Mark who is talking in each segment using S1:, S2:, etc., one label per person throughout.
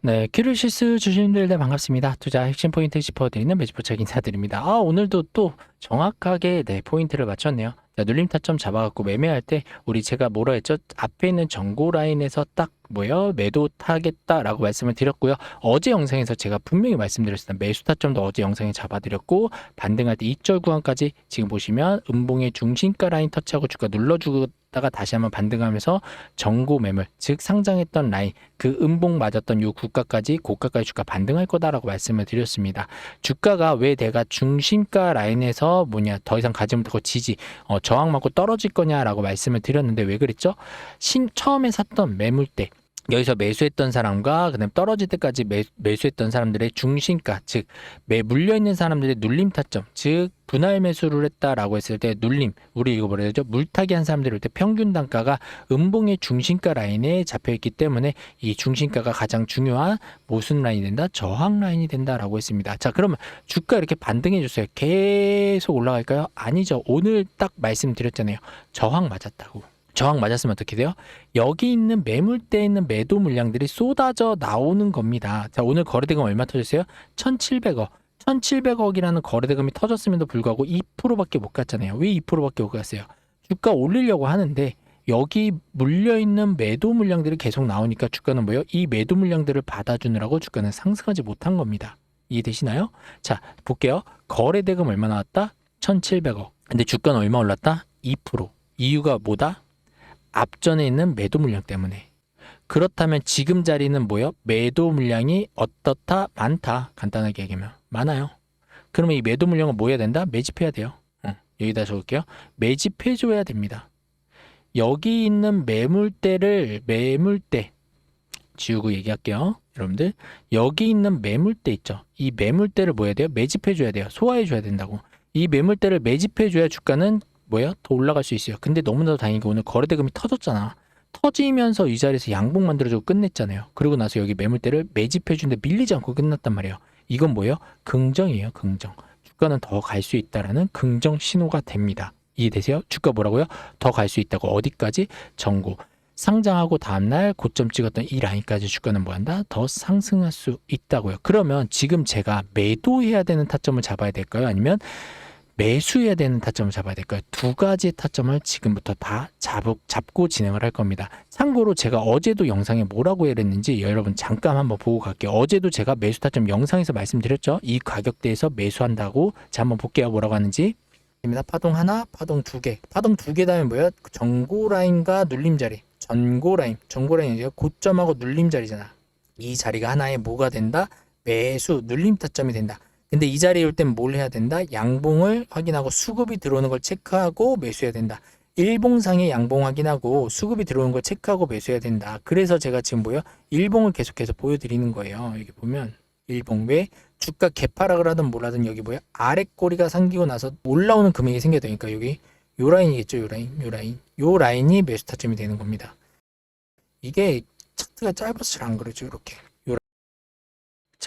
S1: 네, 큐르시스 주주님들 네, 반갑습니다. 투자 핵심 포인트 짚어드리는 매주포착 인사드립니다. 아, 오늘도 또 정확하게 네, 포인트를 맞췄네요. 자, 눌림 타점 잡아갖고 매매할 때 우리 제가 뭐라 했죠? 앞에 있는 전고 라인에서 딱 뭐요? 매도 타겠다라고 말씀을 드렸고요. 어제 영상에서 제가 분명히 말씀드렸습니다. 매수 타점도 어제 영상에 잡아드렸고 반등할 때 2절 구간까지 지금 보시면 음봉의 중심가 라인 터치하고 주가 눌러주 다가 다시 한번 반등하면서 전고 매물 즉 상장했던 라인 그 음봉 맞았던 요 구가까지 고가까지 주가 반등할 거다라고 말씀을 드렸습니다. 주가가 왜 내가 중심가 라인에서 뭐냐 더 이상 가지 못하고 지지 어, 저항 맞고 떨어질 거냐라고 말씀을 드렸는데 왜 그랬죠? 신 처음에 샀던 매물대 여기서 매수했던 사람과 그다음 떨어질 때까지 매, 매수했던 사람들의 중심가 즉 매 물려 있는 사람들의 눌림 타점 즉 분할 매수를 했다라고 했을 때 눌림 우리 이거 뭐라 해야죠? 물타기 한 사람들이 올때 평균 단가가 음봉의 중심가 라인에 잡혀 있기 때문에 이 중심가가 가장 중요한 무슨 라인이 된다 저항 라인이 된다라고 했습니다. 자 그러면 주가 이렇게 반등해 주세요. 계속 올라갈까요? 아니죠. 오늘 딱 말씀드렸잖아요. 저항 맞았다고 저항 맞았으면 어떻게 돼요? 여기 있는 매물대에 있는 매도 물량들이 쏟아져 나오는 겁니다. 자, 오늘 거래대금 얼마 터졌어요? 1,700억. 1,700억이라는 거래대금이 터졌음에도 불구하고 2%밖에 못 갔잖아요. 왜 2%밖에 못 갔어요? 주가 올리려고 하는데 여기 물려 있는 매도 물량들이 계속 나오니까 주가는 뭐예요? 이 매도 물량들을 받아주느라고 주가는 상승하지 못한 겁니다. 이해되시나요? 자, 볼게요. 거래대금 얼마 나왔다? 1,700억. 근데 주가는 얼마 올랐다? 2%. 이유가 뭐다? 앞전에 있는 매도 물량 때문에. 그렇다면 지금 자리는 뭐요? 매도 물량이 어떻다? 많다. 간단하게 얘기하면 많아요. 그러면 이 매도 물량은 뭐 해야 된다? 매집해야 돼요. 어, 여기다 적을게요. 매집해 줘야 됩니다. 여기 있는 매물대를 매물대 지우고 얘기할게요. 여러분들 여기 있는 매물대 있죠. 이 매물대를 뭐 해야 돼요? 매집해 줘야 돼요. 소화해 줘야 된다고. 이 매물대를 매집해 줘야 주가는 뭐예요? 더 올라갈 수 있어요. 근데 너무나도 다행이게 오늘 거래대금이 터졌잖아. 터지면서 이 자리에서 양봉 만들어주고 끝냈잖아요. 그러고 나서 여기 매물대를 매집해주는데 밀리지 않고 끝났단 말이에요. 이건 뭐예요? 긍정이에요. 긍정. 주가는 더 갈 수 있다라는 긍정 신호가 됩니다. 이해되세요? 주가 뭐라고요? 더 갈 수 있다고 어디까지? 전고. 상장하고 다음날 고점 찍었던 이 라인까지 주가는 뭐한다? 더 상승할 수 있다고요. 그러면 지금 제가 매도해야 되는 타점을 잡아야 될까요? 아니면 매수해야 되는 타점을 잡아야 될까요? 두 가지 타점을 지금부터 다 잡, 잡고 진행을 할 겁니다. 참고로 제가 어제도 영상에 뭐라고 했는지 여러분 잠깐 한번 보고 갈게요. 어제도 제가 매수 타점 영상에서 말씀드렸죠. 이 가격대에서 매수한다고. 자, 한번 볼게요. 뭐라고 하는지. 파동 하나, 파동 두 개. 파동 두 개 다음에 뭐예요? 전고 라인과 눌림 자리. 전고 라인. 전고 라인이죠. 고점하고 눌림 자리잖아. 이 자리가 하나의 뭐가 된다? 매수, 눌림 타점이 된다. 근데 이 자리에 올 땐 뭘 해야 된다? 양봉을 확인하고 수급이 들어오는 걸 체크하고 매수해야 된다. 일봉상의 양봉 확인하고 수급이 들어오는 걸 체크하고 매수해야 된다. 그래서 제가 지금 뭐요? 일봉을 계속해서 보여드리는 거예요. 여기 보면 일봉 왜 주가 개파락을 하든 뭐라든 여기 뭐야 아래 꼬리가 생기고 나서 올라오는 금액이 생겨야 되니까 여기 요 라인이겠죠. 요 라인, 요 라인, 요 라인이 매수 타점이 되는 겁니다. 이게 차트가 짧아서 잘 안 그러죠. 이렇게.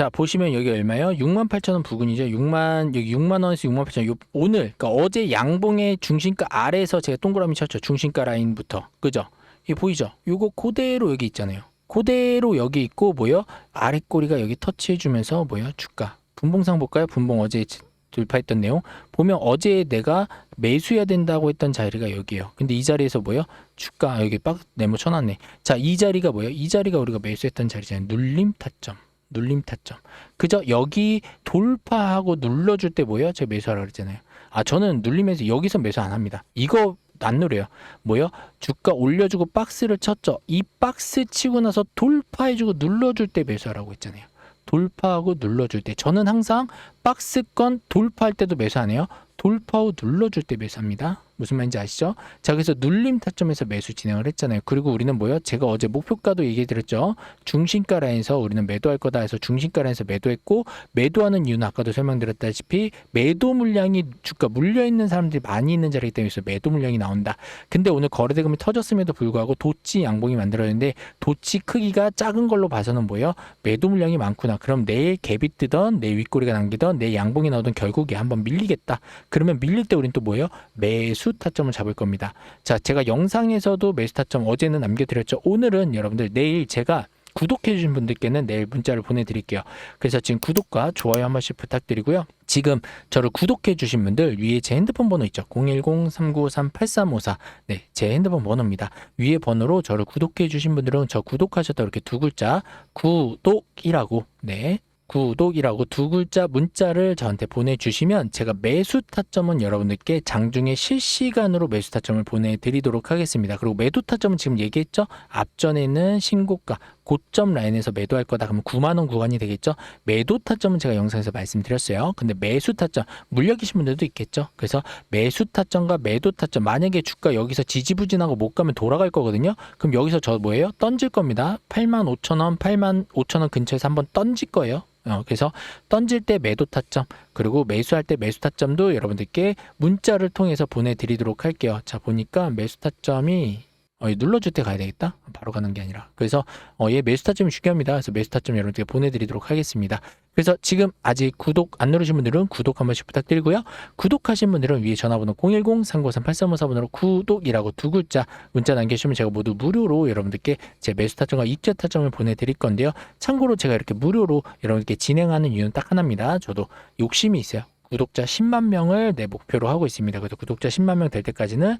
S1: 자 보시면 여기 얼마요? 6만 8천 원 부근이죠. 6만 여기 6만 원에서 6만 8천 원. 요, 오늘 그러니까 어제 양봉의 중심가 아래에서 제가 동그라미 쳤죠. 중심가 라인부터 그죠? 이 보이죠? 요거 그대로 여기 있잖아요. 그대로 여기 있고 뭐요? 아래 꼬리가 여기 터치해 주면서 뭐요? 주가 분봉상 볼까요? 분봉 어제 돌파했던 내용 보면 어제 내가 매수해야 된다고 했던 자리가 여기예요. 근데 이 자리에서 뭐요? 주가 여기 빡 네모 쳐놨네. 자 이 자리가 뭐예요? 이 자리가 우리가 매수했던 자리잖아요. 눌림 타점. 눌림 타점. 그저 여기 돌파하고 눌러줄 때 뭐예요? 제가 매수하라 그랬잖아요. 아 저는 눌리면서 여기서 매수 안 합니다. 이거 안 누려요. 뭐요? 주가 올려주고 박스를 쳤죠. 이 박스 치고 나서 돌파해주고 눌러줄 때 매수하라고 했잖아요. 돌파하고 눌러줄 때 저는 항상 박스권 돌파할 때도 매수 안 해요. 돌파 후 눌러줄 때 매수합니다. 무슨 말인지 아시죠? 자, 그래서 눌림 타점에서 매수 진행을 했잖아요. 그리고 우리는 뭐요? 제가 어제 목표가도 얘기해 드렸죠. 중심가 라인에서 우리는 매도할 거다 해서 중심가 라인에서 매도했고 매도하는 이유는 아까도 설명드렸다시피 매도 물량이 주가 물려 있는 사람들이 많이 있는 자리이기 때문에 매도 물량이 나온다. 근데 오늘 거래대금이 터졌음에도 불구하고 도치 양봉이 만들어졌는데 도치 크기가 작은 걸로 봐서는 뭐예요? 매도 물량이 많구나. 그럼 내일 갭이 뜨던 내 윗꼬리가 남기던 내 양봉이 나오던 결국에 한번 밀리겠다. 그러면 밀릴 때 우리는 또 뭐예요? 매수 타점을 잡을 겁니다. 자, 제가 영상에서도 매수 타점 어제는 남겨드렸죠. 오늘은 여러분들 내일 제가 구독해 주신 분들께는 내일 문자를 보내드릴게요. 그래서 지금 구독과 좋아요 한 번씩 부탁드리고요. 지금 저를 구독해 주신 분들 위에 제 핸드폰 번호 있죠. 010-3953-8354 네, 제 핸드폰 번호입니다. 위에 번호로 저를 구독해 주신 분들은 저 구독하셨다 이렇게 두 글자 구독이라고 네 구독이라고 두 글자 문자를 저한테 보내주시면 제가 매수 타점은 여러분들께 장중에 실시간으로 매수 타점을 보내드리도록 하겠습니다. 그리고 매도 타점은 지금 얘기했죠? 앞전에는 신고가 고점 라인에서 매도할 거다 그러면 9만 원 구간이 되겠죠? 매도 타점은 제가 영상에서 말씀드렸어요. 근데 매수 타점 물려계신 분들도 있겠죠? 그래서 매수 타점과 매도 타점 만약에 주가 여기서 지지부진하고 못 가면 돌아갈 거거든요. 그럼 여기서 저 뭐예요? 던질 겁니다. 8만 5천 원, 8만 5천 원 근처에서 한번 던질 거예요. 어, 그래서 던질 때 매도 타점 그리고 매수할 때 매수 타점도 여러분들께 문자를 통해서 보내드리도록 할게요. 자 보니까 매수 타점이 어, 이 눌러줄 때 가야 되겠다. 바로 가는 게 아니라. 그래서 어, 얘 매수 타점이 중요합니다. 그래서 매수 타점 여러분들께 보내드리도록 하겠습니다. 그래서 지금 아직 구독 안 누르신 분들은 구독 한 번씩 부탁드리고요. 구독하신 분들은 위에 전화번호 010-393-8354번호로 구독이라고 두 글자 문자 남겨주시면 제가 모두 무료로 여러분들께 제 매수 타점과 입자 타점을 보내드릴 건데요. 참고로 제가 이렇게 무료로 여러분들께 진행하는 이유는 딱 하나입니다. 저도 욕심이 있어요. 구독자 10만 명을 내 목표로 하고 있습니다. 그래서 구독자 10만 명 될 때까지는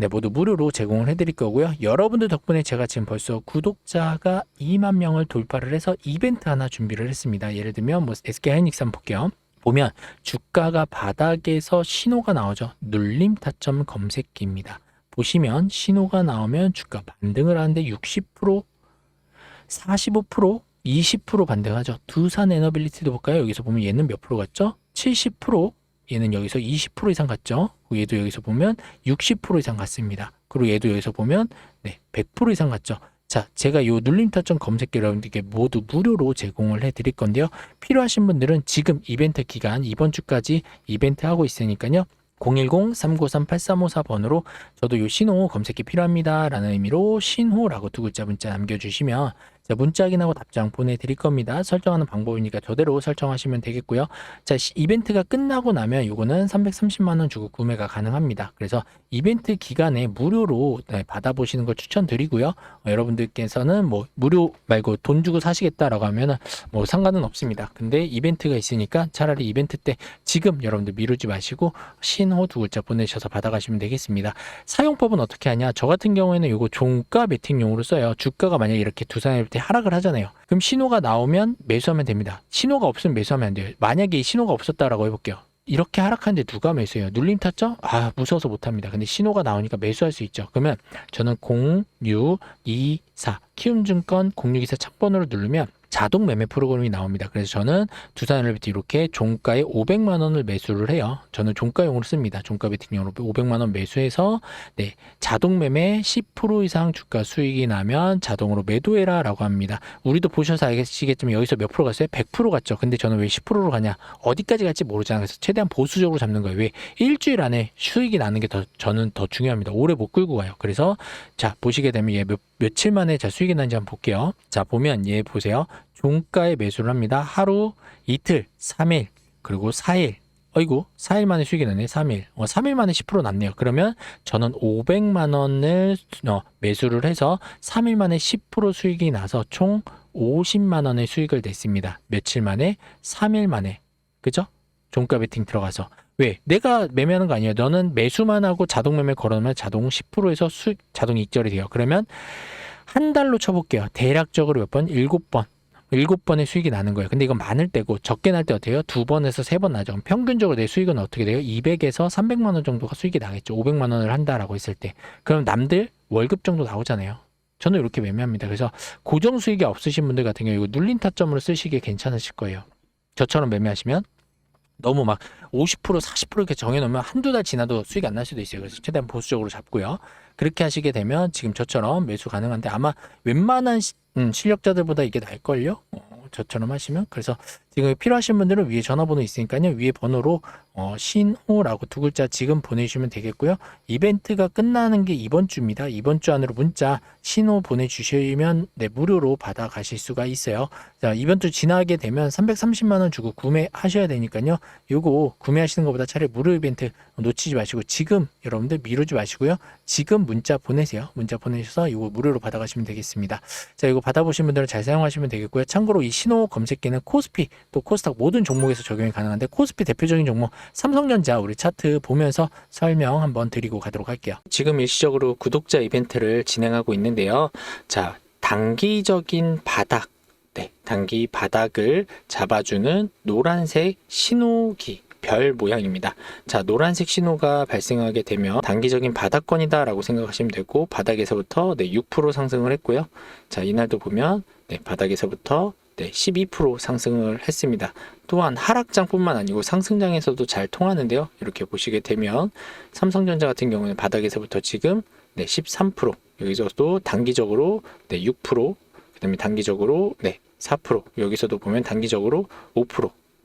S1: 네, 모두 무료로 제공을 해드릴 거고요. 여러분들 덕분에 제가 지금 벌써 구독자가 2만 명을 돌파를 해서 이벤트 하나 준비를 했습니다. 예를 들면 뭐 SK 하이닉스 볼게요. 보면 주가가 바닥에서 신호가 나오죠. 눌림 타점 검색기입니다. 보시면 신호가 나오면 주가 반등을 하는데 60% 45% 20% 반등하죠. 두산 에너빌리티도 볼까요? 여기서 보면 얘는 몇 프로 갔죠? 70% 얘는 여기서 20% 이상 갔죠. 얘도 여기서 보면 60% 이상 갔습니다. 그리고 얘도 여기서 보면 네, 100% 이상 갔죠. 자, 제가 이 눌림 타점 검색기 여러분들께 모두 무료로 제공을 해 드릴 건데요. 필요하신 분들은 지금 이벤트 기간 이번 주까지 이벤트 하고 있으니까요. 010-393-8354번으로 저도 이 신호 검색기 필요합니다. 라는 의미로 신호라고 두 글자 문자 남겨주시면 자, 문자 확인하고 답장 보내드릴 겁니다. 설정하는 방법이니까 저대로 설정하시면 되겠고요. 자, 시- 이벤트가 끝나고 나면 이거는 330만원 주고 구매가 가능합니다. 그래서 이벤트 기간에 무료로 네, 받아보시는 걸 추천드리고요. 어, 여러분들께서는 뭐 무료 말고 돈 주고 사시겠다라고 하면은 뭐 상관은 없습니다. 근데 이벤트가 있으니까 차라리 이벤트 때 지금 여러분들 미루지 마시고 신호 두 글자 보내셔서 받아가시면 되겠습니다. 사용법은 어떻게 하냐? 저 같은 경우에는 이거 종가 베팅용으로 써요. 주가가 만약에 이렇게 두산일 때 하락을 하잖아요. 그럼 신호가 나오면 매수하면 됩니다. 신호가 없으면 매수하면 안 돼요. 만약에 이 신호가 없었다라고 해볼게요. 이렇게 하락하는데 누가 매수해요? 눌림 탔죠? 아, 무서워서 못합니다. 근데 신호가 나오니까 매수할 수 있죠. 그러면 저는 0624 키움증권 0624 첫번호를 누르면 자동 매매 프로그램이 나옵니다. 그래서 저는 두산 엘리베이트 이렇게 종가에 500만 원을 매수를 해요. 저는 종가용으로 씁니다. 종가 베팅용으로 500만 원 매수해서 네, 자동 매매 10% 이상 주가 수익이 나면 자동으로 매도해라라고 합니다. 우리도 보셔서 알겠지만 여기서 몇 프로 갔어요? 100% 갔죠. 근데 저는 왜 10%로 가냐? 어디까지 갈지 모르잖아요. 그래서 최대한 보수적으로 잡는 거예요. 왜 일주일 안에 수익이 나는 게 더 저는 더 중요합니다. 오래 못 끌고 가요. 그래서 자 보시게 되면 얘 몇, 며칠 만에 자 수익이 나는지 한번 볼게요. 자 보면 얘 보세요. 종가에 매수를 합니다. 하루, 이틀, 3일, 그리고 4일. 어이구, 4일 만에 수익이 나네, 3일. 어, 3일 만에 10% 났네요. 그러면 저는 500만 원을 어, 매수를 해서 3일 만에 10% 수익이 나서 총 50만 원의 수익을 냈습니다. 며칠 만에? 3일 만에. 그죠? 종가 베팅 들어가서. 왜? 내가 매매하는 거 아니에요. 너는 매수만 하고 자동 매매 걸어놓으면 자동 10%에서 수익, 자동 익절이 돼요. 그러면 한 달로 쳐볼게요. 대략적으로 몇 번? 일곱 번. 일곱 번의 수익이 나는 거예요. 근데 이건 많을 때고 적게 날때 해요? 두 번에서 세 번 나죠. 평균적으로 내 수익은 어떻게 돼요? 200에서 300만 원 정도가 수익이 나겠죠. 500만 원을 한다라고 했을 때. 그럼 남들 월급 정도 나오잖아요. 저는 이렇게 매매합니다. 그래서 고정 수익이 없으신 분들 같은 경우 이거 눌린 타점으로 쓰시기에 괜찮으실 거예요. 저처럼 매매하시면 너무 막 50% 40% 이렇게 정해놓으면 한두 달 지나도 수익이 안 날 수도 있어요. 그래서 최대한 보수적으로 잡고요. 그렇게 하시게 되면 지금 저처럼 매수 가능한데 아마 웬만한 시- 음, 실력자들보다 이게 나을걸요? 어, 저처럼 하시면 그래서 지금 필요하신 분들은 위에 전화번호 있으니까요. 위에 번호로 어, 신호라고 두 글자 지금 보내주시면 되겠고요. 이벤트가 끝나는 게 이번 주입니다. 이번 주 안으로 문자 신호 보내주시면 네, 무료로 받아가실 수가 있어요. 자, 이번 주 지나게 되면 330만 원 주고 구매하셔야 되니까요. 요거 구매하시는 것보다 차라리 무료 이벤트 놓치지 마시고 지금 여러분들 미루지 마시고요. 지금 문자 보내세요. 문자 보내셔서 이거 무료로 받아가시면 되겠습니다. 자, 이거 받아보신 분들은 잘 사용하시면 되겠고요. 참고로 이 신호 검색기는 코스피 또 코스닥 모든 종목에서 적용이 가능한데 코스피 대표적인 종목 삼성전자 우리 차트 보면서 설명 한번 드리고 가도록 할게요. 지금 일시적으로 구독자 이벤트를 진행하고 있는데요. 자, 단기적인 바닥 네, 단기 바닥을 잡아주는 노란색 신호기 별 모양입니다. 자, 노란색 신호가 발생하게 되면 단기적인 바닥권이다라고 생각하시면 되고 바닥에서부터 네, 6% 상승을 했고요. 자, 이날도 보면 네, 바닥에서부터 네, 12% 상승을 했습니다. 또한 하락장뿐만 아니고 상승장에서도 잘 통하는데요. 이렇게 보시게 되면 삼성전자 같은 경우는 바닥에서부터 지금 네, 13% 여기서도 단기적으로 네, 6% 그다음에 단기적으로 네, 4% 여기서도 보면 단기적으로 5%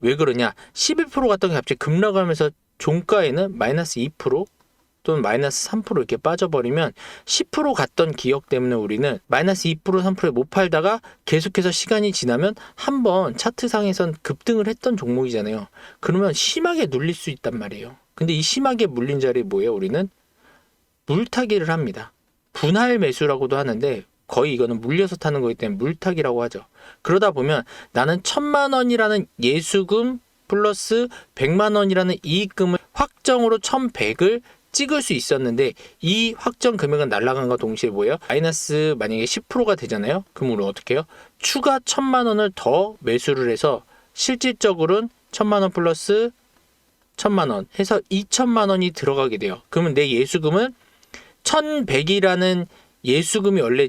S1: 왜 그러냐? 11% 갔던 게 갑자기 급락하면서 종가에는 마이너스 2% 또는 마이너스 3% 이렇게 빠져버리면 10% 갔던 기억 때문에 우리는 마이너스 2% 3%에 못 팔다가 계속해서 시간이 지나면 한 번 차트상에선 급등을 했던 종목이잖아요. 그러면 심하게 눌릴 수 있단 말이에요. 근데 이 심하게 물린 자리 뭐예요? 우리는 물타기를 합니다. 분할 매수라고도 하는데 거의 이거는 물려서 타는 거기 때문에 물타기라고 하죠. 그러다 보면 나는 천만 원이라는 예수금 플러스 100만 원이라는 이익금을 확정으로 1100을 찍을 수 있었는데 이 확정 금액은 날라간과 동시에 뭐예요? 마이너스 만약에 10%가 되잖아요. 그럼 우리 어떻게 해요? 추가 천만 원을 더 매수를 해서 실질적으로는 천만 원 플러스 천만 원 해서 2천만 원이 들어가게 돼요. 그러면 내 예수금은 1100이라는 예수금이 원래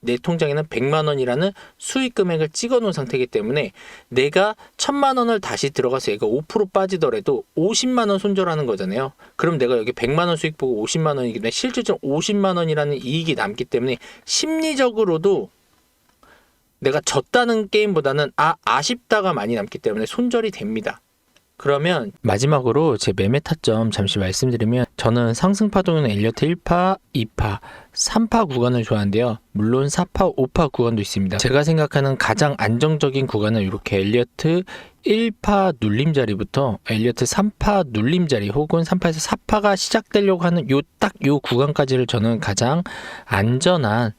S1: 내 통장에는 100만 원이라는 수익 금액을 찍어 놓은 상태이기 때문에 내가 1000만 원을 다시 들어가서 얘가 5% 빠지더라도 50만 원 손절하는 거잖아요. 그럼 내가 여기 100만 원 수익 보고 50만 원이기 때문에 실질적으로 50만 원이라는 이익이 남기 때문에 심리적으로도 내가 졌다는 게임보다는 아 아쉽다가 많이 남기 때문에 손절이 됩니다. 그러면 마지막으로 제 매매 타점 잠시 말씀드리면 저는 상승 파동은 엘리어트 1파, 2파, 3파 구간을 좋아하는데요. 물론 4파, 5파 구간도 있습니다. 제가 생각하는 가장 안정적인 구간은 이렇게 엘리어트 1파 눌림 자리부터 엘리어트 3파 눌림 자리 혹은 3파에서 4파가 시작되려고 하는 요 딱요 구간까지를 저는 가장 안전한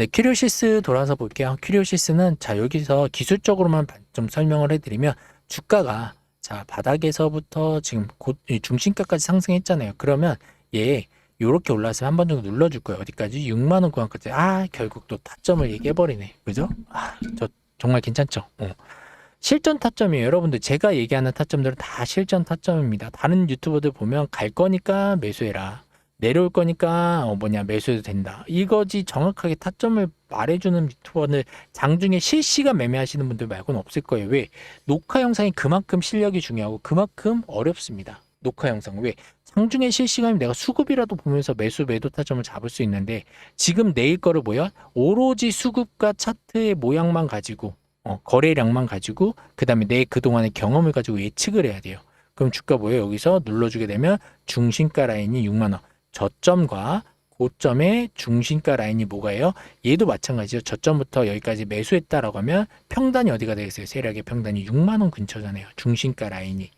S1: 네, 큐리오시스 돌아서 볼게요. 큐리오시스는 자 여기서 기술적으로만 좀 설명을 해드리면 주가가 자 바닥에서부터 지금 곧 중심가까지 상승했잖아요. 그러면 얘 요렇게 올라서 한 번 정도 눌러줄 거예요. 어디까지? 6만 원 구간까지. 아 결국 또 타점을 얘기해 버리네. 그죠? 아, 저 정말 괜찮죠? 어. 실전 타점이에요. 여러분들 제가 얘기하는 타점들은 다 실전 타점입니다. 다른 유튜버들 보면 갈 거니까 매수해라. 내려올 거니까 어 뭐냐 매수해도 된다. 이거지 정확하게 타점을 말해주는 유튜버는 장중에 실시간 매매하시는 분들 말고는 없을 거예요. 왜? 녹화 영상이 그만큼 실력이 중요하고 그만큼 어렵습니다. 녹화 영상 왜? 장중에 실시간이면 내가 수급이라도 보면서 매수 매도 타점을 잡을 수 있는데 지금 내일 거를 뭐야? 오로지 수급과 차트의 모양만 가지고 어, 거래량만 가지고 그 다음에 내 그동안의 경험을 가지고 예측을 해야 돼요. 그럼 주가 뭐예요? 여기서 눌러주게 되면 중심가 라인이 6만 원. 저점과 고점의 중심가 라인이 뭐가요? 얘도 마찬가지죠. 저점부터 여기까지 매수했다라고 하면 평단이 어디가 되겠어요? 세력의 평단이 6만 원 근처잖아요. 중심가 라인이.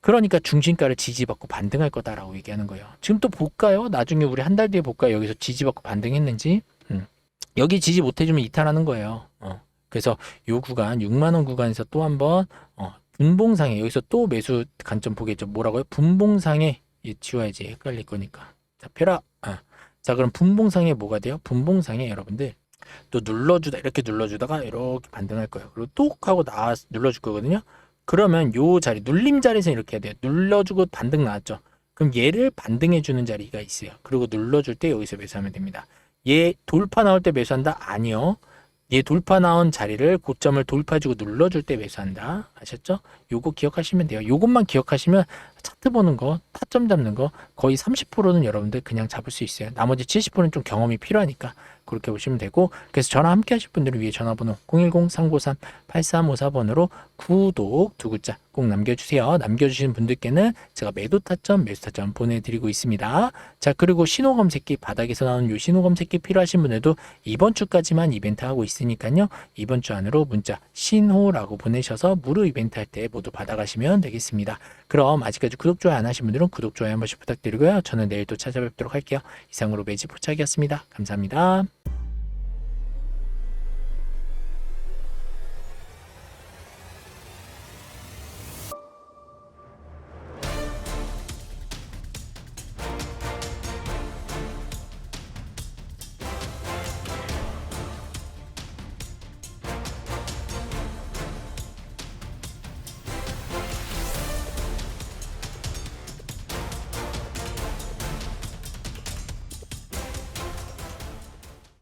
S1: 그러니까 중심가를 지지받고 반등할 거다라고 얘기하는 거예요. 지금 또 볼까요? 나중에 우리 한 달 뒤에 볼까요? 여기서 지지받고 반등했는지. 음. 여기 지지 못 해주면 이탈하는 거예요. 어. 그래서 요 구간 6만 원 구간에서 또 한번 어, 분봉상에 여기서 또 매수 관점 보겠죠. 뭐라고요? 분봉상에 이 지워야지 헷갈릴 거니까. 자, 펴라. 아. 자, 그럼 분봉상에 뭐가 돼요? 분봉상에 여러분들 또 눌러주다 이렇게 눌러주다가 이렇게 반등할 거예요. 그리고 뚝 하고 나 눌러줄 거거든요. 그러면 요 자리 눌림 자리에서 이렇게 해야 돼요. 눌러주고 반등 나왔죠. 그럼 얘를 반등해 주는 자리가 있어요. 그리고 눌러줄 때 여기서 매수하면 됩니다. 얘 돌파 나올 때 매수한다? 아니요. 얘 돌파 나온 자리를 고점을 돌파해주고 눌러줄 때 매수한다. 아셨죠? 요거 기억하시면 돼요. 요것만 기억하시면 차트 보는 거, 타점 잡는 거 거의 30%는 여러분들 그냥 잡을 수 있어요. 나머지 70%는 좀 경험이 필요하니까 그렇게 보시면 되고 그래서 전화 함께 하실 분들을 위해 전화번호 010-393-8354번으로 구독 두 글자 꼭 남겨주세요. 남겨주시는 분들께는 제가 매도 타점, 매수 타점 보내드리고 있습니다. 자 그리고 신호 검색기 바닥에서 나오는 요 신호 검색기 필요하신 분들도 이번 주까지만 이벤트 하고 있으니까요. 이번 주 안으로 문자 신호라고 보내셔서 무료 이벤트 할 때 모두 받아가시면 되겠습니다. 그럼 아직까지 구독, 좋아요 안 하신 분들은 구독, 좋아요 한 번씩 부탁드리고요. 저는 내일 또 찾아뵙도록 할게요. 이상으로 매직 포착이었습니다. 감사합니다.